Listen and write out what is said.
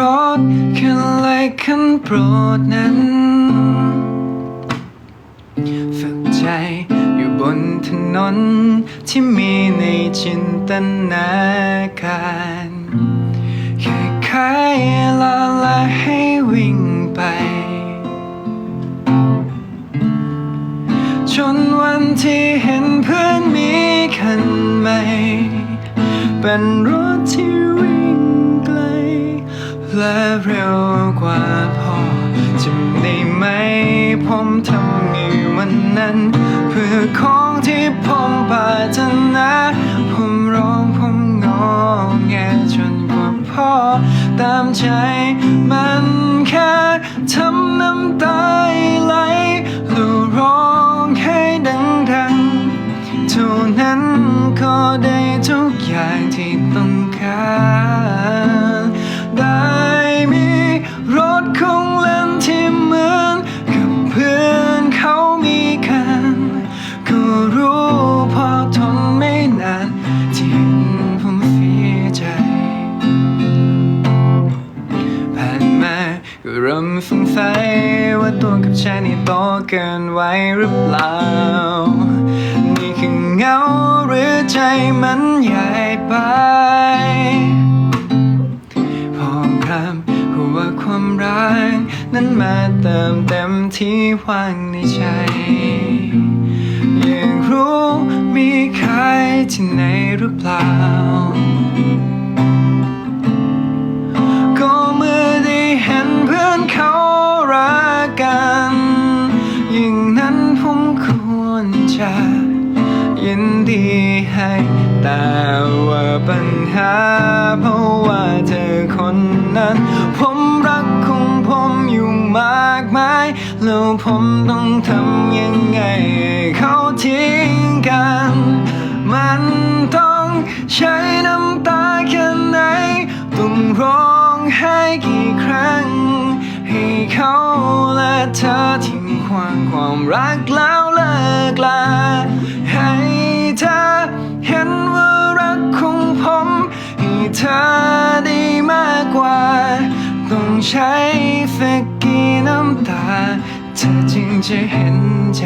รถคันเล็กคันโปรดนั้น ฝึกใจอยู่บนถนนที่มีในจินตนาการแค่ใครลาลาให้วิ่งไป จนวันที่เห็นเพื่อนมีคันใหม่ เป็นรถที่ และเร็วกว่าพอจำได้ไหมผมทำในวันนั้น เพื่อของที่ผมปรารถนาผม ก็เริ่มสงสัยว่าตัวกับฉันนี่โตเกินไว้หรือเปล่า นี่คือเหงาหรือใจมันใหญ่ไป พอครับหัวความรักนั้นมาเติมเต็มที่ว่างในใจอยากรู้มีใครที่ไหนหรือเปล่า ยินดีให้ แต่ว่าปัญหา เพราะว่าเธอคนนั้น ผมรักของผมอยู่มากมาย แล้วผมต้องทำยังไงให้เขาทิ้งกัน มันต้องใช้น้ำตาแค่ไหน ต้องร้องไห้กี่ครั้ง ให้เขาและเธอทิ้งควางความรักแล้วเลิกลา เธอได้มากกว่า ต้องใช้สักกี่น้ำตา เธอจึงจะเห็นใจ